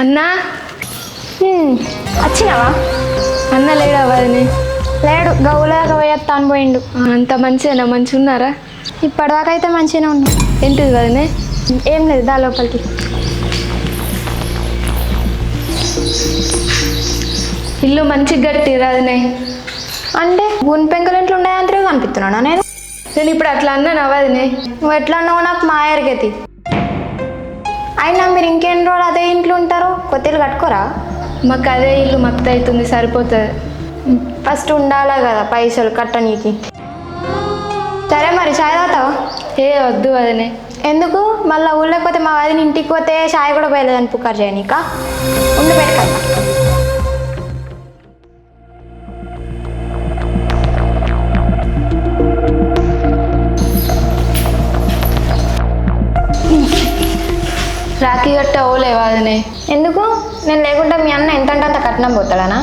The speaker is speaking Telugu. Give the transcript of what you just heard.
అన్నా? వచ్చినావా? అన్న లేడా వదినే లేడు గౌలాగా పోయేస్తా అని పోయిండు అంత మంచిగా మంచిగా ఉన్నారా ఇప్పటిదాకా అయితే మంచిగానే ఉన్నాం. ఏంటిది వదినే ఏం లేదు దా లోపలికి. ఇల్లు మంచిగా గట్టి వదినే అంటే గున్ పెంకులు ఇంట్లో ఉన్నాయంటే కనిపిస్తున్నానా నేను? నేను ఇప్పుడు అట్లా అన్నాను వదినే నువ్వు ఎట్లా అన్నావు నాకు మా ఎరగతి అయినా మీరు ఇంకెన్ని రోజులు అదే కొత్త ఇల్లు కట్టుకోరా? మాకు అదే ఇల్లు మత్తు అవుతుంది సరిపోతుంది. ఫస్ట్ ఉండాలా కదా పైసలు కట్టనీకి? సరే మరి చాయ్ తాగుతావా? ఏ వద్దు వదినే. ఎందుకు? మళ్ళీ ఊళ్ళోకి పోతే మా వాదిని ఇంటికి పోతే చాయ్ కూడా పోయలేదని పుకారు చేయనీక? ఉండి పెట్టుకోవాలి రాఖీ గట్ట ఓ లేవాదనే ఎందుకు? నేను లేకుండా మీ అన్న ఎంత అంటే అంత కట్నం పోతాడానా?